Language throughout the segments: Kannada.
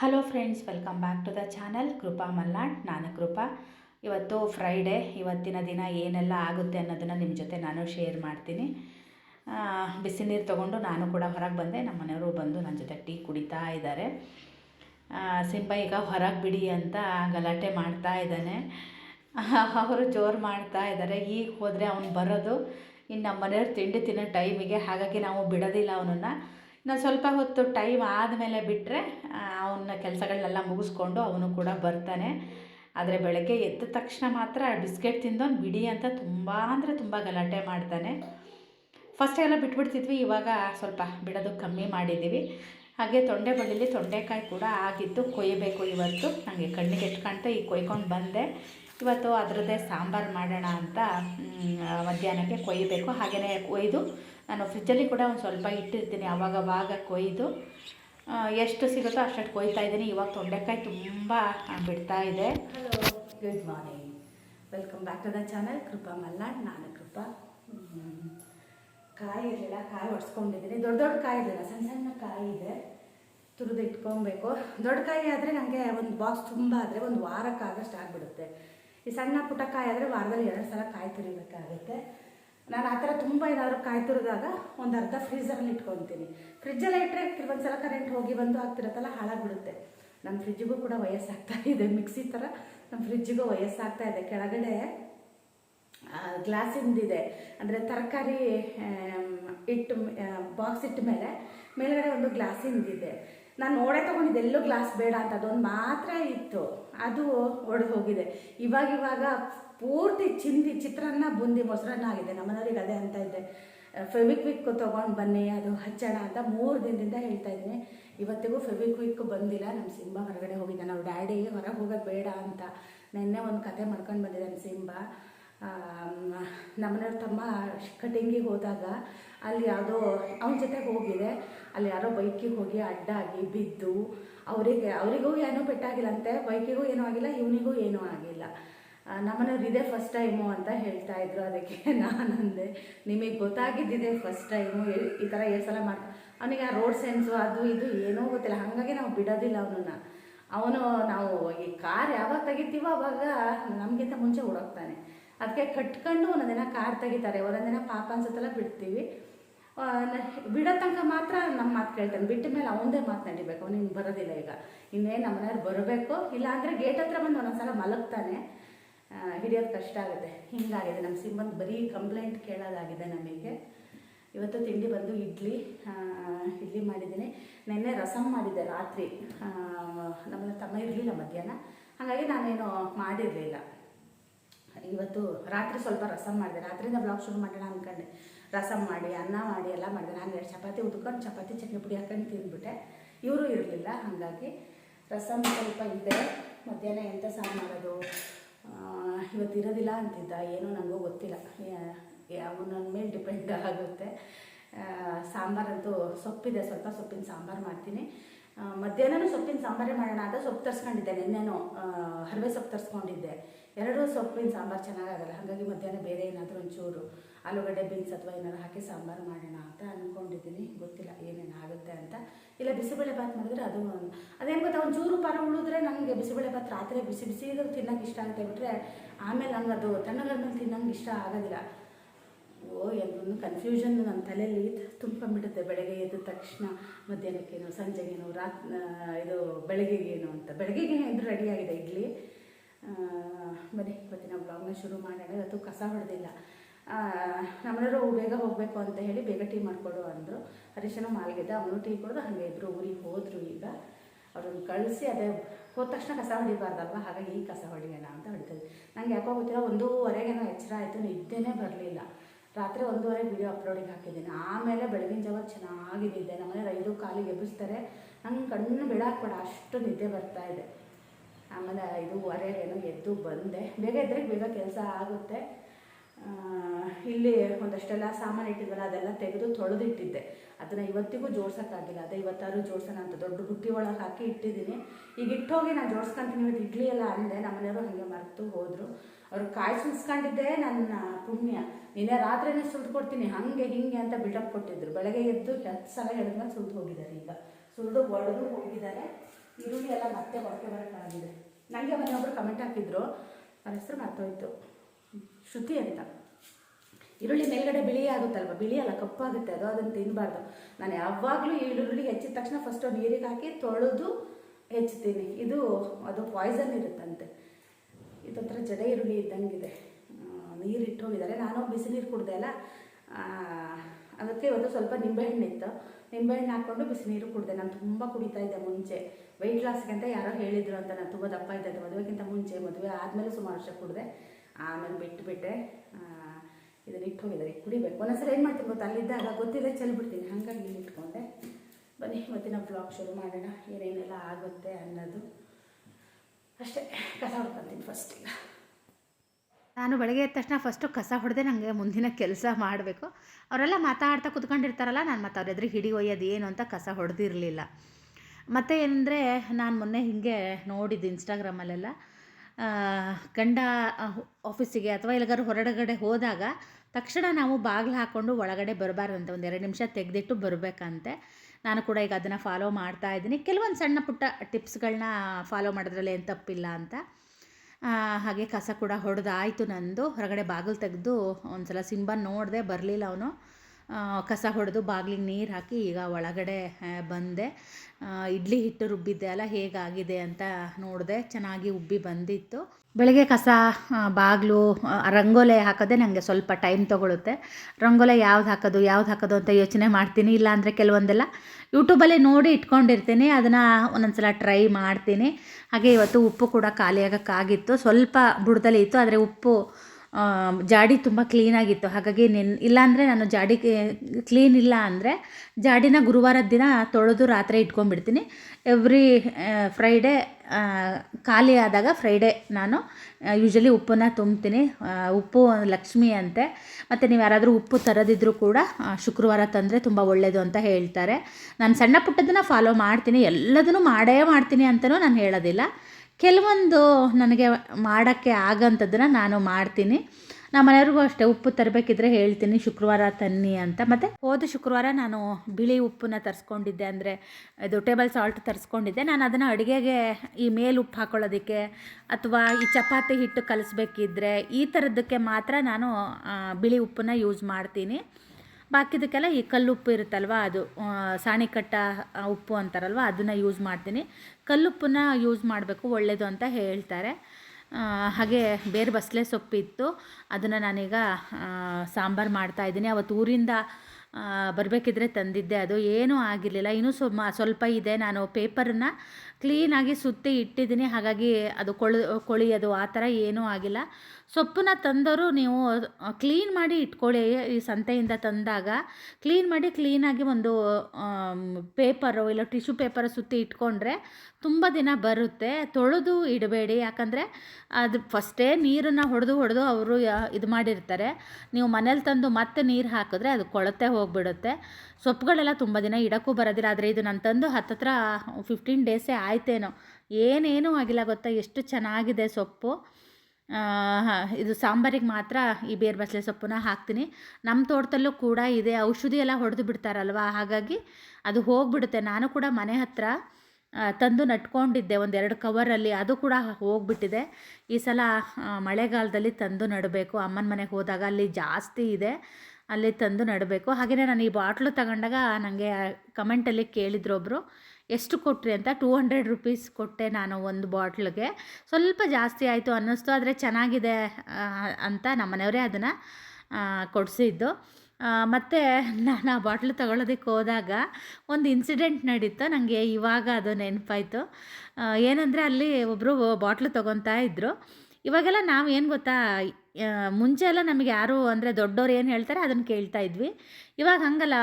Hello friends welcome back to the channel Krupa Malnad, ನಾನು ಕೃಪಾ. ಇವತ್ತು ಫ್ರೈಡೇ ಇವತ್ತಿನ ದಿನ ಏನೆಲ್ಲ ಆಗುತ್ತೆ ಅನ್ನೋದನ್ನು ನಿಮ್ಮ ಜೊತೆ ನಾನು ಶೇರ್ ಮಾಡ್ತೀನಿ. ಬಿಸಿ ನೀರು ತೊಗೊಂಡು ನಾನು ಕೂಡ ಹೊರಗೆ ಬಂದೆ. ನಮ್ಮ ಮನೆಯವರು ಬಂದು ನನ್ನ ಜೊತೆ ಟೀ ಕುಡಿತಾ ಇದ್ದಾರೆ. ಸಿಂಬ ಈಗ ಹೊರಗೆ ಬಿಡಿ ಅಂತ ಗಲಾಟೆ ಮಾಡ್ತಾ ಇದ್ದಾನೆ. ಅವರು ಜೋರು ಮಾಡ್ತಾ ಇದ್ದಾರೆ. ಈಗ ಹೋದರೆ ಅವನು ಬರೋದು ಇನ್ನು ನಮ್ಮ ಮನೆಯವ್ರು ತಿಂಡಿ ತಿನ್ನೋ ಟೈಮಿಗೆ ಹಾಗಾಗಿ ನಾವು ಬಿಡೋದಿಲ್ಲ ಅವನನ್ನು. ಇನ್ನು ಸ್ವಲ್ಪ ಹೊತ್ತು ಟೈಮ್ ಆದಮೇಲೆ ಬಿಟ್ಟರೆ ಅವನ ಕೆಲಸಗಳನ್ನೆಲ್ಲ ಮುಗಿಸ್ಕೊಂಡು ಅವನು ಕೂಡ ಬರ್ತಾನೆ. ಆದರೆ ಬೆಳಗ್ಗೆ ಎದ್ದ ತಕ್ಷಣ ಮಾತ್ರ ಬಿಸ್ಕೆಟ್ ತಿಂದವನು ಬಿಡಿ ಅಂತ ತುಂಬ, ಅಂದರೆ ತುಂಬ ಗಲಾಟೆ ಮಾಡ್ತಾನೆ. ಫಸ್ಟ್ ಎಲ್ಲ ಬಿಟ್ಬಿಡ್ತಿದ್ವಿ, ಇವಾಗ ಸ್ವಲ್ಪ ಬಿಡೋದು ಕಮ್ಮಿ ಮಾಡಿದ್ದೀವಿ. ಹಾಗೆ ತೊಂಡೆ ಬಳ್ಳಿಲಿ ತೊಂಡೆಕಾಯಿ ಕೂಡ ಆಗಿತ್ತು ಕೊಯ್ಯಬೇಕು ಇವತ್ತು. ನನಗೆ ಕಣ್ಣಿಗೆ ಕಾಣ್ತಾ ಈಗ ಕೊಯ್ಕೊಂಡು ಬಂದೆ. ಇವತ್ತು ಅದರದ್ದೇ ಸಾಂಬಾರು ಮಾಡೋಣ ಅಂತ ಮಧ್ಯಾಹ್ನಕ್ಕೆ ಕೊಯ್ಯಬೇಕು. ಹಾಗೆಯೇ ಕೊಯ್ದು ನಾನು ಫ್ರಿಜ್ಜಲ್ಲಿ ಕೂಡ ಒಂದು ಸ್ವಲ್ಪ ಇಟ್ಟಿರ್ತೀನಿ ಅವಾಗವಾಗ ಕೊಯ್ದು. ಎಷ್ಟು ಸಿಗುತ್ತೋ ಅಷ್ಟು ಕೊಯ್ತಾ ಇದ್ದೀನಿ. ಇವಾಗ ತೊಂಡೆಕಾಯಿ ತುಂಬ ಬಿಡ್ತಾ ಇದೆ. Hello good morning welcome back to the channel Krupa Malnad, ನಾನು ಕೃಪಾ. ಕಾಯಿ ಇರಲಿಲ್ಲ ಕಾಯಿ ಒಡ್ಸ್ಕೊಂಡಿದ್ದೀನಿ. ದೊಡ್ಡ ದೊಡ್ಡ ಕಾಯಿ ಇರಲಿಲ್ಲ ಸಣ್ಣ ಸಣ್ಣ ಕಾಯಿ ಇದೆ. ತುರಿದು ಇಟ್ಕೊಬೇಕು. ದೊಡ್ಡ ಕಾಯಿ ಆದರೆ ನನಗೆ ಒಂದು ಬಾಕ್ಸ್ ತುಂಬ ಆದರೆ ಒಂದು ವಾರಕ್ಕಾಗಷ್ಟು ಆಗಿಬಿಡುತ್ತೆ. ಈ ಸಣ್ಣ ಪುಟ್ಟ ಕಾಯಿ ಆದರೆ ವಾರದಲ್ಲಿ ಎರಡು ಸಲ ಕಾಯಿ ತುರಿಬೇಕಾಗುತ್ತೆ. ನಾನು ಆ ಥರ ತುಂಬ ಏನಾದರೂ ಕಾಯಿ ತುರಿದಾಗ ಒಂದು ಅರ್ಧ ಫ್ರೀಸರಲ್ಲಿ ಇಟ್ಕೊತೀನಿ ಫ್ರಿಜ್ಜಲ್ಲೇ ಇಟ್ಟರೆ ಕೆಲವೊಂದು ಸಲ ಕರೆಂಟ್ ಹೋಗಿ ಬಂದು ಆಗ್ತಿರತ್ತಲ್ಲ, ಹಾಳಾಗ್ಬಿಡುತ್ತೆ. ನಮ್ಮ ಫ್ರಿಜ್ಜಿಗೂ ಕೂಡ ವಯಸ್ಸಾಗ್ತಾ ಇದೆ, ಮಿಕ್ಸಿ ಥರ ನಮ್ಮ ಫ್ರಿಜ್ಜಿಗೂ ವಯಸ್ಸಾಗ್ತಾ ಇದೆ. ಕೆಳಗಡೆ ಗ್ಲಾಸಿಂದಿದೆ. ಅಂದರೆ ತರಕಾರಿ ಇಟ್ಟು ಬಾಕ್ಸ್ ಇಟ್ಟ ಮೇಲೆ ಮೇಲ್ಗಡೆ ಒಂದು ಗ್ಲಾಸಿಂದಿದೆ. ನಾನು ನೋಡೇ ತೊಗೊಂಡಿದ್ದೆ, ಎಲ್ಲೂ ಗ್ಲಾಸ್ ಬೇಡ ಅಂತ, ಅದೊಂದು ಮಾತ್ರ ಇತ್ತು. ಅದು ಒಡೆದು ಹೋಗಿದೆ ಇವಾಗ ಇವಾಗ ಪೂರ್ತಿ ಚಿಂದಿ ಚಿತ್ರಾನ್ನ ಬುಂದಿ ಮೊಸರನ್ನ ಆಗಿದೆ ನಮ್ಮನೆಯವ್ರಿಗೆ ಅದೇ ಅಂತ ಇದೆ ಫೆವಿಕ್ವಿಕ್ ತೊಗೊಂಡು ಬನ್ನಿ, ಅದು ಹಚ್ಚೋಣ ಅಂತ ಮೂರು ದಿನದಿಂದ ಹೇಳ್ತಾ ಇದ್ದೀನಿ ಇವತ್ತಿಗೂ ಫೆವಿಕ್ವಿಕ್ ಬಂದಿಲ್ಲ. ನಮ್ಮ ಸಿಂಬ ಹೊರಗಡೆ ಹೋಗಿದ್ದಾನೆ ಅವ್ರ ಡ್ಯಾಡಿ ಹೊರಗೆ ಹೋಗೋದು ಬೇಡ ಅಂತ ನಿನ್ನೆ ಒಂದು ಕತೆ ಮಾಡ್ಕೊಂಡು ಬಂದಿದ್ದಾನೆ ಸಿಂಬ. ನಮ್ಮನೆಯವ್ರ ತಮ್ಮ ಕಟಿಂಗಿಗೆ ಹೋದಾಗ ಅಲ್ಲಿ ಯಾವುದೋ, ಅವನ ಜೊತೆಗೆ ಹೋಗಿದೆ. ಅಲ್ಲಿ ಯಾರೋ ಬೈಕಿಗೆ ಹೋಗಿ ಅಡ್ಡಾಗಿ ಬಿದ್ದು ಅವರಿಗೆ, ಅವರಿಗೂ ಏನೂ ಪೆಟ್ಟಾಗಿಲ್ಲಂತೆ ಬೈಕಿಗೂ ಏನೂ ಆಗಿಲ್ಲ, ಇವನಿಗೂ ಏನೂ ಆಗಿಲ್ಲ. ನಮ್ಮನೆಯವ್ರು ಇದೇ ಫಸ್ಟ್ ಟೈಮು ಅಂತ ಹೇಳ್ತಾ ಇದ್ರು. ಅದಕ್ಕೆ ನಾನು ಅಂದೆ ನಿಮಗೆ ಗೊತ್ತಾಗಿದ್ದಿದೆ ಫಸ್ಟ್ ಟೈಮು ಈ ಥರ ಎರಡು ಸಲ ಮಾಡಿ, ಅವನಿಗೆ ಆ ರೋಡ್ ಸೆನ್ಸು ಅದು ಇದು ಏನೂ ಗೊತ್ತಿಲ್ಲ. ಹಾಗಾಗಿ ನಾವು ಬಿಡೋದಿಲ್ಲ ಅವನನ್ನ. ಅವನು ನಾವು ಈ ಕಾರ್ ಯಾವಾಗ ತೆಗಿತೀವೋ ಅವಾಗ ನಮಗಿಂತ ಮುಂಚೆ ಓಡೋಗ್ತಾನೆ. ಅದಕ್ಕೆ ಕಟ್ಕೊಂಡು ಒಂದೊಂದಿನ ಕಾರ್ ತೆಗಿತಾರೆ. ಒಂದೊಂದಿನ ಪಾಪ ಅನ್ಸುತ್ತಲ್ಲ ಬಿಡ್ತೀವಿ. ಬಿಡೋ ತನಕ ಮಾತ್ರ ನಮ್ಮ ಮಾತು ಕೇಳ್ತಾನೆ. ಬಿಟ್ಟ ಮೇಲೆ ಅವನದೇ ಮಾತು ನಡಿಬೇಕು. ಅವನು ಹಿಂಗೆ ಬರೋದಿಲ್ಲ ಈಗ. ಇನ್ನೇನು ನಮ್ಮ ಮನೆಯವ್ರು ಬರಬೇಕು? ಇಲ್ಲಾಂದರೆ ಗೇಟ್ ಹತ್ರ ಬಂದು ಒಂದೊಂದ್ಸಲ ಮಲಗ್ತಾನೆ. ಹಿಡಿಯೋದು ಕಷ್ಟ ಆಗುತ್ತೆ. ಹಿಂಗಾಗಿದೆ. ನಮ್ಮ ಸಿಂಬಂದು ಬರೀ ಕಂಪ್ಲೇಂಟ್ ಕೇಳೋದಾಗಿದೆ ನಮಗೆ. ಇವತ್ತು ತಿಂಡಿ ಬಂದು ಇಡ್ಲಿ ಇಡ್ಲಿ ಮಾಡಿದ್ದೀನಿ. ನೆನ್ನೆ ರಸಮ್ ಮಾಡಿದ್ದೆ ರಾತ್ರಿ. ನಮ್ಮನ್ನ ನಮ್ಮ ತಮ್ಮ ಇರಲಿಲ್ಲ ಮಧ್ಯಾಹ್ನ. ಹಾಗಾಗಿ ನಾನೇನು ಮಾಡಿರಲಿಲ್ಲ. ಇವತ್ತು ರಾತ್ರಿ ಸ್ವಲ್ಪ ರಸಮ್ ಮಾಡಿದೆ. ರಾತ್ರಿಯಿಂದ ಬ್ಲಾಗ್ ಶುರು ಮಾಡೋಣ ಅಂದ್ಕೊಂಡೆ ರಸಮ್ ಮಾಡಿ, ಅನ್ನ ಮಾಡಿ, ಎಲ್ಲ ಮಾಡಿದೆ ನಾನು ಎರಡು ಚಪಾತಿ ಉದ್ಕೊಂಡು ಚಪಾತಿ, ಚಟ್ನಿ ಪುಡಿ ಹಾಕೊಂಡು ತಿಂದ್ಬಿಟ್ಟೆ. ಇವರು ಇರಲಿಲ್ಲ, ಹಾಗಾಗಿ ರಸಂ ಸ್ವಲ್ಪ ಇದೆ. ಮಧ್ಯಾಹ್ನ ಎಂತ ಸಾರು ಮಾಡೋದು? ಇವತ್ತು ಇರೋದಿಲ್ಲ ಅಂತಿದ್ದ. ಏನೋ ನನಗೂ ಗೊತ್ತಿಲ್ಲ. ಯಾವ ನನ್ನ ಮೇಲೆ ಡಿಪೆಂಡ್ ಆಗುತ್ತೆ. ಸಾಂಬಾರಂತೂ ಸೊಪ್ಪಿದೆ. ಸ್ವಲ್ಪ ಸೊಪ್ಪಿನ ಸಾಂಬಾರು ಮಾಡ್ತೀನಿ. ಮಧ್ಯಾಹ್ನನೂ ಸೊಪ್ಪಿನ ಸಾಂಬಾರೇ ಮಾಡೋಣ ಅಂತ ಸೊಪ್ಪು ತರಿಸ್ಕೊಂಡಿದ್ದೆ. ನಿನ್ನೆನೂ ಹರವೆ ಸೊಪ್ಪು ತರಿಸ್ಕೊಂಡಿದ್ದೆ. ಎರಡೂ ಸೊಪ್ಪಿನ ಸಾಂಬಾರು ಚೆನ್ನಾಗಾಗಲ್ಲ. ಹಾಗಾಗಿ ಮಧ್ಯಾಹ್ನ ಬೇರೆ ಏನಾದರೂ ಒಂಚೂರು ಆಲೂಗಡ್ಡೆ, ಬೀನ್ಸ್ ಅಥವಾ ಏನಾದ್ರು ಹಾಕಿ ಸಾಂಬಾರು ಮಾಡೋಣ ಅಂತ ಅಂದ್ಕೊಂಡಿದ್ದೀನಿ ಗೊತ್ತಿಲ್ಲ ಏನೇನು ಆಗುತ್ತೆ ಅಂತ. ಇಲ್ಲ, ಬಿಸಿಬೇಳೆ ಭಾತ್ ಮಾಡಿದ್ರೆ ಅದು ಅದೇನು ಗೊತ್ತಾ, ಒಂಚೂರು ಪಾರ ಉಳಿದ್ರೆ ನನಗೆ ಬಿಸಿಬೇಳೆ ಭಾತ್ ರಾತ್ರಿ ಬಿಸಿ ಬಿಸಿ ತಿನ್ನೋಕೆ ಇಷ್ಟ ಆಗುತ್ತೆ ಬಿಟ್ಟರೆ ಆಮೇಲೆ ನಂಗೆ ಅದು ತಣ್ಣಗಾದ್ಮೇಲೆ ತಿನ್ನೋಂಗೆ ಇಷ್ಟ ಆಗೋದಿಲ್ಲ. ಓ ಎಲ್ಲರೂ ಕನ್ಫ್ಯೂಷನ್ ನನ್ನ ತಲೆಯಲ್ಲಿ ತುಂಬ್ಕೊಂಡ್ಬಿಡುತ್ತೆ ಬೆಳಗ್ಗೆ ಎದ್ದ ತಕ್ಷಣ ಮಧ್ಯಾಹ್ನಕ್ಕೇನು, ಸಂಜೆಗೇನು, ರಾತ್ ಇದು ಬೆಳಗ್ಗೆಗೇನು ಅಂತ. ಬೆಳಗ್ಗೆಗೆ ಇದು ರೆಡಿಯಾಗಿದೆ ಇಡ್ಲಿ. ಬನ್ನಿ, ಇವತ್ತಿನ ಬ್ಲಾಗ್ನ ಶುರು ಮಾಡೋಣ. ಇವತ್ತು ಕಸ ಹೊಡೆದಿಲ್ಲ. ನಮ್ಮನೆಯವರು ಬೇಗ ಹೋಗಬೇಕು ಅಂತ ಹೇಳಿ ಬೇಗ ಟೀ ಮಾಡಿಕೊಡು ಅಂದರು. ಹರೀಶನು ಮಾಲ್ಗಿದ್ದ, ಅವನು ಟೀ ಕೊಡೋದು ಹಾಗೆ ಇಬ್ಬರು ಊರಿಗೆ ಹೋದರು ಈಗ. ಅವ್ರನ್ನ ಕಳಿಸಿ ಅದೇ ಹೋದ ತಕ್ಷಣ ಕಸ ಹೊಡಿಬಾರ್ದಲ್ವ? ಹಾಗಾಗಿ ಈ ಕಸ ಹೊಡಿಯೋಣ ಅಂತ ಹೊಡಿತದೆ ನಂಗೆ ಯಾಕೋ ಗೊತ್ತಿಲ್ಲ, ಒಂದೂವರೆಗೇನೋ ಎಚ್ಚರ ಆಯಿತು, ನಿದ್ದೆನೇ ಬರಲಿಲ್ಲ. ರಾತ್ರಿ ಒಂದೂವರೆ ವಿಡಿಯೋ ಅಪ್ಲೋಡಿಗೆ ಹಾಕಿದ್ದೀನಿ. ಆಮೇಲೆ ಬೆಳಗಿನ ಜಾವ ಚೆನ್ನಾಗಿ ನಿದ್ದೆ. ನಮ್ಮನೆ ರೈಲು ಕಾಲಿಗೆ ಎಬ್ಬಿಸ್ತಾರೆ. ನಂಗೆ ಕಣ್ಣು ಬಿಡಾಕ್ಬೇಡ ಅಷ್ಟು ನಿದ್ದೆ ಬರ್ತಾ ಇದೆ. ಆಮೇಲೆ ಐದೂವರೆಗೇನೋ ಎದ್ದು ಬಂದೆ. ಬೇಗ ಎದ್ದರೆ ಬೇಗ ಕೆಲಸ ಆಗುತ್ತೆ. ಇಲ್ಲಿ ಒಂದಷ್ಟೆಲ್ಲ ಸಾಮಾನು ಇಟ್ಟಿದ್ವಲ್ಲ, ಅದೆಲ್ಲ ತೆಗೆದು ತೊಳೆದಿಟ್ಟಿದ್ದೆ. ಅದನ್ನು ಇವತ್ತಿಗೂ ಜೋಡ್ಸೋಕ್ಕಾಗಿಲ್ಲ. ಅದೇ ಇವತ್ತಾರು ಜೋಡ್ಸೋಣ ಅಂತ ದೊಡ್ಡ ಬುಟ್ಟಿ ಒಳಗೆ ಹಾಕಿ ಇಟ್ಟಿದ್ದೀನಿ. ಈಗ ಇಟ್ಟೋಗಿ ನಾನು ಜೋಡ್ಸ್ಕೊಂತೀನಿ. ಇವತ್ತು ಇಡ್ಲಿ ಎಲ್ಲ ಅಂದೆ. ನಮ್ಮನೆಯವರು ಹಾಗೆ ಮರೆತು ಹೋದರು. ಅವ್ರು ಕಾಯಿ ನನ್ನ ಪುಣ್ಯ. ನಿನ್ನೆ ರಾತ್ರಿನೇ ಸುಲ್ದು ಕೊಡ್ತೀನಿ. ಹಾಗೆ ಹಿಂಗೆ ಅಂತ ಬಿಲ್ಡಪ್ ಕೊಟ್ಟಿದ್ರು. ಬೆಳಗ್ಗೆ ಎದ್ದು ಹತ್ತು ಸಲ ಹೇಳಿದ್ಮೇಲೆ ಸುಲ್ದು ಹೋಗಿದ್ದಾರೆ ಈಗ. ಸುರಿದು ಒಡೆದು ಹೋಗಿದ್ದಾರೆ. ಈರುಳ್ಳಿ ಎಲ್ಲ ಮತ್ತೆ ಹೊರಗೆ ಬರೋಕ್ಕಾಗಿದೆ. ನನಗೆ ಮನೆಯೊಬ್ಬರು ಕಮೆಂಟ್ ಹಾಕಿದ್ರು. ಅವ್ರ ಹೆಸರು ಮರ್ತೋಯ್ತು. ಶ್ರುತಿ ಅಂತ ಈರುಳ್ಳಿ ಮೇಲ್ಗಡೆ ಬಿಳಿ ಆಗುತ್ತಲ್ವ ಬಿಳಿ ಅಲ್ಲ, ಕಪ್ಪಾಗುತ್ತೆ ಅದು, ಅದನ್ನು ತಿನ್ನಬಾರ್ದು ನಾನು ಯಾವಾಗಲೂ ಈರುಳ್ಳಿ ಹೆಚ್ಚಿದ ತಕ್ಷಣ ಫಸ್ಟು ನೀರಿಗೆ ಹಾಕಿ ತೊಳೆದು ಹೆಚ್ಚುತ್ತೀನಿ ಇದು, ಅದು ಪಾಯ್ಸನ್ ಇರುತ್ತಂತೆ. ಇದೊಂಥರ ಜಡೆ ಈರುಳ್ಳಿ ಇದ್ದಂಗಿದೆ. ನೀರು ಇಟ್ಟು ನಾನು ಬಿಸಿ ನೀರು ಕುಡ್ದೆ ಅಲ್ಲ. ಅದಕ್ಕೆ ಒಂದು ಸ್ವಲ್ಪ ನಿಂಬೆಹಣ್ಣು ಇತ್ತು. ನಿಂಬೆಹಣ್ಣು ಹಾಕ್ಕೊಂಡು ಬಿಸಿ ನೀರು ಕುಡಿದೆ. ನಾನು ತುಂಬ ಕುಡಿತಾ ಇದ್ದೆ ಮುಂಚೆ. ವೆಯ್ಟ್ ಲಾಸ್ಗೆ ಅಂತ ಯಾರೋ ಹೇಳಿದ್ರು ಅಂತ ನಾನು ತುಂಬ ದಪ್ಪ ಇದ್ದೆ ಮದುವೆಗಿಂತ ಮುಂಚೆ. ಮದುವೆ ಆದಮೇಲೆ ಸುಮಾರು ವರ್ಷ ಕುಡಿದೆ. ಆಮೇಲೆ ಬಿಟ್ಟುಬಿಟ್ಟೆ ಇದನ್ನ ಇಟ್ಟು ಹೋಗಿದ್ದಾರೆ ಕುಡಿಬೇಕು. ಒಂದೊಂದ್ಸಲ ಏನು ಮಾಡ್ತೀನಿ ಗೊತ್ತಾ? ಅಲ್ಲಿದ್ದಾಗ ಗೊತ್ತಿದೆ, ಚೆಲ್ಬಿಡ್ತೀನಿ. ಹಾಗಾಗಿ ಇಟ್ಕೊಂಡೆ. ಬನ್ನಿ, ಇವತ್ತಿನ ಬ್ಲಾಗ್ ಶುರು ಮಾಡೋಣ. ಏನೇನೆಲ್ಲ ಆಗುತ್ತೆ ಅನ್ನೋದು. ಅಷ್ಟೇ. ಕಸ ಹೊಡ್ಕೊತೀನಿ ಫಸ್ಟ್ ನಾನು ಬೆಳಗ್ಗೆ ಎದ್ದ ತಕ್ಷಣ ಫಸ್ಟು ಕಸ ಹೊಡೆದೆ ನನಗೆ ಮುಂದಿನ ಕೆಲಸ ಮಾಡಬೇಕು. ಅವರೆಲ್ಲ ಮಾತಾಡ್ತಾ ಕುತ್ಕೊಂಡಿರ್ತಾರಲ್ಲ, ನಾನು ಮತ್ತೆ ಅವ್ರ ಎದುರಿಗೆ ಹಿಡಿ ಒಯ್ಯೋದು ಏನು ಅಂತ ಕಸ ಹೊಡೆದಿರಲಿಲ್ಲ. ಮತ್ತು ಏನಂದರೆ, ನಾನು ಮೊನ್ನೆ ಹೀಗೆ ನೋಡಿದ್ದು ಇನ್ಸ್ಟಾಗ್ರಾಮಲ್ಲೆಲ್ಲ ಗಂಡ ಆಫೀಸಿಗೆ ಅಥವಾ ಎಲ್ಲಿಗಾರು ಹೊರಗಡೆ ಹೋದಾಗ ತಕ್ಷಣ ನಾವು ಬಾಗಿಲು ಹಾಕ್ಕೊಂಡು ಒಳಗಡೆ ಬರಬಾರ್ದಂತೆ. ಒಂದು ಎರಡು ನಿಮಿಷ ತೆಗೆದಿಟ್ಟು ಬರಬೇಕಂತೆ. ನಾನು ಕೂಡ ಈಗ ಅದನ್ನು ಫಾಲೋ ಮಾಡ್ತಾ ಇದ್ದೀನಿ. ಕೆಲವೊಂದು ಸಣ್ಣ ಪುಟ್ಟ ಟಿಪ್ಸ್ಗಳನ್ನ ಫಾಲೋ ಮಾಡೋದ್ರಲ್ಲಿ ಏನು ತಪ್ಪಿಲ್ಲ ಅಂತ. ಹಾಗೆ ಕಸ ಕೂಡ ಹೊಡೆದಾಯಿತು ನಂದು. ಹೊರಗಡೆ ಬಾಗಿಲು ತೆಗೆದು ಒಂದು ಸಲ ಸಿಂಬನ್ ನೋಡಿದೆ ಬರಲಿಲ್ಲ ಅವನು. ಕಸ ಹೊಡೆದು ಬಾಗಿಲಿಗೆ ನೀರು ಹಾಕಿ ಈಗ ಒಳಗಡೆ ಬಂದೆ. ಇಡ್ಲಿ ಹಿಟ್ಟು ರುಬ್ಬಿದ್ದೆ ಅಲ್ಲ, ಹೇಗಾಗಿದೆ ಅಂತ ನೋಡಿದೆ. ಚೆನ್ನಾಗಿ ಉಬ್ಬಿ ಬಂದಿತ್ತು. ಬೆಳಗ್ಗೆ ಕಸ ಬಾಗಿಲು ರಂಗೋಲೆ ಹಾಕೋದೇ ನನಗೆ ಸ್ವಲ್ಪ ಟೈಮ್ ತೊಗೊಳುತ್ತೆ. ರಂಗೋಲೆ ಯಾವ್ದು ಹಾಕೋದು ಯಾವ್ದು ಹಾಕೋದು ಅಂತ ಯೋಚನೆ ಮಾಡ್ತೀನಿ. ಇಲ್ಲಾಂದರೆ ಕೆಲವೊಂದೆಲ್ಲ ಯೂಟ್ಯೂಬಲ್ಲೇ ನೋಡಿ ಇಟ್ಕೊಂಡಿರ್ತೀನಿ. ಅದನ್ನು ಒಂದೊಂದ್ಸಲ ಟ್ರೈ ಮಾಡ್ತೀನಿ. ಹಾಗೆ ಇವತ್ತು ಉಪ್ಪು ಕೂಡ ಖಾಲಿಯಾಗೋಕ್ಕಾಗಿತ್ತು. ಸ್ವಲ್ಪ ಬುಡದಲ್ಲಿ ಇತ್ತು ಆದರೆ ಉಪ್ಪು ಜಾಡಿ ತುಂಬ ಕ್ಲೀನಾಗಿತ್ತು ಹಾಗಾಗಿ ನೆನ್, ಇಲ್ಲಾಂದರೆ ನಾನು ಜಾಡಿ ಕ್ಲೀನ್ ಇಲ್ಲ ಅಂದರೆ ಜಾಡಿನ ಗುರುವಾರದ ದಿನ ತೊಳೆದು ರಾತ್ರಿ ಇಟ್ಕೊಂಡ್ಬಿಡ್ತೀನಿ. ಎವ್ರಿ ಫ್ರೈಡೇ ಖಾಲಿ ಆದಾಗ ಫ್ರೈಡೇ ನಾನು ಯೂಶಲಿ ಉಪ್ಪನ್ನ ತುಂಬ್ತೀನಿ. ಉಪ್ಪು ಲಕ್ಷ್ಮಿ ಅಂತೆ. ಮತ್ತು ನೀವು ಯಾರಾದರೂ ಉಪ್ಪು ತರದಿದ್ದರೂ ಕೂಡ ಶುಕ್ರವಾರ ತಂದರೆ ತುಂಬ ಒಳ್ಳೆಯದು ಅಂತ ಹೇಳ್ತಾರೆ. ನಾನು ಸಣ್ಣ ಪುಟ್ಟದನ್ನ ಫಾಲೋ ಮಾಡ್ತೀನಿ. ಎಲ್ಲದನ್ನು ಮಾಡೇ ಮಾಡ್ತೀನಿ ಅಂತಲೂ ನಾನು ಹೇಳೋದಿಲ್ಲ. ಕೆಲವೊಂದು ನನಗೆ ಮಾಡೋಕ್ಕೆ ಆಗಂಥದ್ದನ್ನು ನಾನು ಮಾಡ್ತೀನಿ. ನಮ್ಮ ಮನೆಯವ್ರಿಗೂ ಅಷ್ಟೇ, ಉಪ್ಪು ತರಬೇಕಿದ್ರೆ ಹೇಳ್ತೀನಿ, ಶುಕ್ರವಾರ ತನ್ನಿ ಅಂತ. ಮತ್ತು ಹೋದ ಶುಕ್ರವಾರ ನಾನು ಬಿಳಿ ಉಪ್ಪನ್ನ ತರಿಸ್ಕೊಂಡಿದ್ದೆ ಅಂದರೆ, ಇದು ಟೇಬಲ್ ಸಾಲ್ಟ್ ತರಿಸ್ಕೊಂಡಿದ್ದೆ. ನಾನು ಅದನ್ನು ಅಡುಗೆಗೆ ಈ ಮೇಲ್ ಉಪ್ಪು ಹಾಕೊಳ್ಳೋದಕ್ಕೆ ಅಥವಾ ಈ ಚಪಾತಿ ಹಿಟ್ಟು ಕಲಿಸ್ಬೇಕಿದ್ರೆ ಈ ಥರದ್ದಕ್ಕೆ ಮಾತ್ರ ನಾನು ಬಿಳಿ ಉಪ್ಪನ್ನ ಯೂಸ್ ಮಾಡ್ತೀನಿ. ಬಾಕಿದಕ್ಕೆಲ್ಲ ಈ ಕಲ್ಲುಪ್ಪು ಇರುತ್ತಲ್ವ ಅದು ಸಾಣಿಕಟ್ಟ ಉಪ್ಪು ಅಂತಾರಲ್ವ, ಅದನ್ನು ಯೂಸ್ ಮಾಡ್ತೀನಿ. ಕಲ್ಲುಪ್ಪನ್ನ ಯೂಸ್ ಮಾಡಬೇಕು ಒಳ್ಳೆಯದು ಅಂತ ಹೇಳ್ತಾರೆ. ಹಾಗೆ ಬೇರೆ ಬಸಳೆ ಸೊಪ್ಪಿತ್ತು. ಅದನ್ನು ನಾನೀಗ ಸಾಂಬಾರು ಮಾಡ್ತಾಯಿದ್ದೀನಿ ಅವತ್ತು ಊರಿಂದ ಬರಬೇಕಿದ್ರೆ ತಂದಿದ್ದೆ. ಅದು ಏನೂ ಆಗಿರಲಿಲ್ಲ. ಇನ್ನೂ ಸ್ವಲ್ಪ ಸ್ವಲ್ಪ ಇದೆ. ನಾನು ಪೇಪರನ್ನು ಕ್ಲೀನಾಗಿ ಸುತ್ತಿ ಇಟ್ಟಿದ್ದೀನಿ. ಹಾಗಾಗಿ ಅದು ಕೊಳು ಕೊಳಿಯೋದು ಆ ಥರ ಏನೂ ಆಗಿಲ್ಲ. ಸೊಪ್ಪನ್ನ ತಂದವರು ನೀವು ಕ್ಲೀನ್ ಮಾಡಿ ಇಟ್ಕೊಳ್ಳಿ. ಈ ಸಂತೆಯಿಂದ ತಂದಾಗ ಕ್ಲೀನ್ ಮಾಡಿ ಕ್ಲೀನಾಗಿ ಒಂದು ಪೇಪರು ಇಲ್ಲ ಟಿಶ್ಯೂ ಪೇಪರ್ ಸುತ್ತಿ ಇಟ್ಕೊಂಡ್ರೆ ತುಂಬ ದಿನ ಬರುತ್ತೆ. ತೊಳೆದು ಇಡಬೇಡಿ. ಯಾಕಂದರೆ ಅದು ಫಸ್ಟೇ ನೀರನ್ನು ಹೊಡೆದು ಹೊಡೆದು ಅವರು ಇದು ಮಾಡಿರ್ತಾರೆ. ನೀವು ಮನೇಲಿ ತಂದು ಮತ್ತೆ ನೀರು ಹಾಕಿದ್ರೆ ಅದು ಕೊಳತೆ ಹೋಗಿಬಿಡುತ್ತೆ. ಸೊಪ್ಪುಗಳೆಲ್ಲ ತುಂಬ ದಿನ ಇಡೋಕ್ಕೂ ಬರೋದಿಲ್ಲ. ಆದರೆ ಇದು ನಾನು ತಂದು ಹತ್ತತ್ರ ಫಿಫ್ಟೀನ್ ಡೇಸೇ ಆಯ್ತೇನೋ? ಏನೇನೂ ಆಗಿಲ್ಲ ಗೊತ್ತಾ? ಎಷ್ಟು ಚೆನ್ನಾಗಿದೆ ಸೊಪ್ಪು. ಇದು ಸಾಂಬಾರಿಗೆ ಮಾತ್ರ ಈ ಬೇರು ಬಸಳೆ ಸೊಪ್ಪನ್ನ ಹಾಕ್ತೀನಿ. ನಮ್ಮ ತೋಟದಲ್ಲೂ ಕೂಡ ಇದೆ. ಔಷಧಿ ಎಲ್ಲ ಹೊಡೆದು ಬಿಡ್ತಾರಲ್ವ? ಹಾಗಾಗಿ ಅದು ಹೋಗ್ಬಿಡುತ್ತೆ. ನಾನು ಕೂಡ ಮನೆ ಹತ್ರ ತಂದು ನಟ್ಕೊಂಡಿದ್ದೆ. ಒಂದೆರಡು ಕವರಲ್ಲಿ ಅದು ಕೂಡ ಹೋಗ್ಬಿಟ್ಟಿದೆ. ಈ ಸಲ ಮಳೆಗಾಲದಲ್ಲಿ ತಂದು ನಡಬೇಕು. ಅಮ್ಮನ ಮನೆಗೆ ಹೋದಾಗ ಅಲ್ಲಿ ಜಾಸ್ತಿ ಇದೆ. ಅಲ್ಲಿ ತಂದು ನಡಬೇಕು. ಹಾಗೆಯೇ ನಾನು ಈ ಬಾಟ್ಲು ತಗೊಂಡಾಗ ನನಗೆ ಕಮೆಂಟಲ್ಲಿ ಕೇಳಿದ್ರು ಒಬ್ಬರು ಎಷ್ಟು ಕೊಟ್ರಿ ಅಂತ ಟೂ ಹಂಡ್ರೆಡ್ ರುಪೀಸ್ ಕೊಟ್ಟೆ ನಾನು ಒಂದು ಬಾಟ್ಲಿಗೆ. ಸ್ವಲ್ಪ ಜಾಸ್ತಿ ಆಯಿತು ಅನ್ನಿಸ್ತು, ಆದರೆ ಚೆನ್ನಾಗಿದೆ ಅಂತ ನಮ್ಮ ಮನೆಯವರೇ ಅದನ್ನು ಕೊಡಿಸಿದ್ದು. ಮತ್ತು ನಾನು ಆ ಬಾಟ್ಲು ತಗೊಳ್ಳೋದಕ್ಕೆ ಹೋದಾಗ ಒಂದು ಇನ್ಸಿಡೆಂಟ್ ನಡೀತು ನನಗೆ ಇವಾಗ ಅದು ನೆನಪಾಯಿತು. ಏನಂದರೆ ಅಲ್ಲಿ ಒಬ್ಬರು ಬಾಟ್ಲು ತೊಗೊತಾ ಇದ್ದರು ಇವಾಗೆಲ್ಲ ನಾವು ಏನು ಗೊತ್ತಾ? ಮುಂಚೆ ಎಲ್ಲ ನಮಗೆ ಯಾರು ಅಂದರೆ ದೊಡ್ಡವ್ರು ಏನು ಹೇಳ್ತಾರೆ ಅದನ್ನು ಕೇಳ್ತಾ ಇದ್ವಿ. ಇವಾಗ ಹಂಗಲ್ಲ